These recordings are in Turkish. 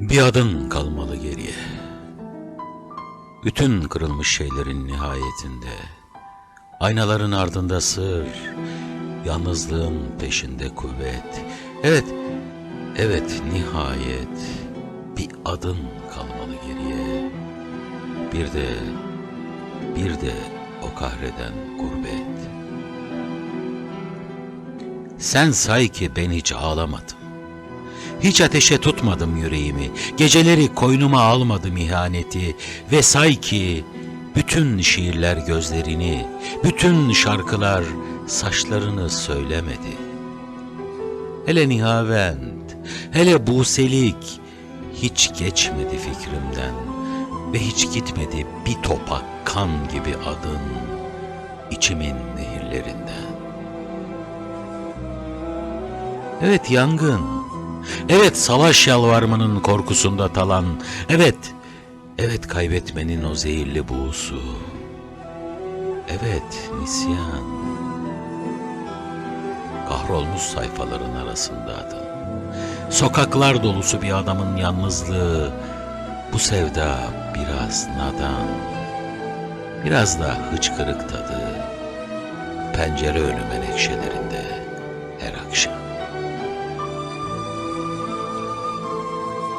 Bir adın kalmalı geriye. Bütün kırılmış şeylerin nihayetinde. Aynaların ardında sır, yalnızlığın peşinde kuvvet. Evet, evet nihayet bir adın kalmalı geriye. Bir de, bir de o kahreden gurbet. Sen say ki ben hiç ağlamadım. Hiç ateşe tutmadım yüreğimi, geceleri koynuma almadım ihaneti ve say ki bütün şiirler gözlerini, bütün şarkılar saçlarını söylemedi. Hele Nihavend, hele Buselik hiç geçmedi fikrimden ve hiç gitmedi bir topak kan gibi adın içimin nehirlerinden. Evet yangın. Evet savaş yalvarmanın korkusunda talan. Evet. Evet kaybetmenin o zehirli buğusu. Evet nisyan. Kahrolmuş sayfaların arasında adın. Sokaklar dolusu bir adamın yalnızlığı. Bu sevda biraz nadan. Biraz da hıçkırık tadı. Pencere önü menekşelerinde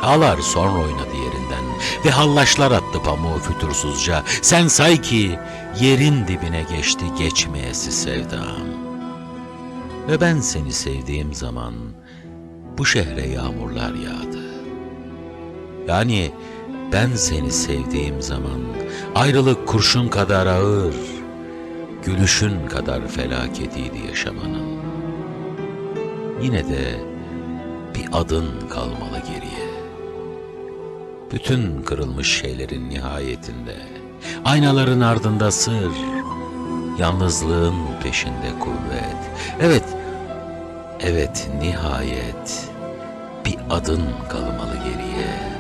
Ağlar sonra oynadı yerinden ve hallaşlar attı pamuğu fütursuzca. Sen say ki yerin dibine geçti geçmeyesi sevdam. Ve ben seni sevdiğim zaman bu şehre yağmurlar yağdı. Yani ben seni sevdiğim zaman ayrılık kurşun kadar ağır, gülüşün kadar felaketiydi yaşamanın. Yine de bir adın kalmalı geriye. Bütün kırılmış şeylerin nihayetinde, aynaların ardında sır, yalnızlığın peşinde kuvvet. Evet, evet nihayet bir adın kalmalı geriye.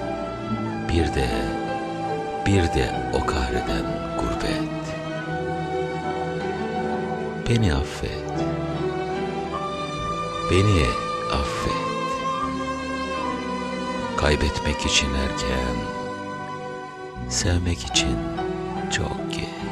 Bir de, bir de o kahreden gurbet. Beni affet. Beni affet. Kaybetmek için erken, sevmek için çok geç.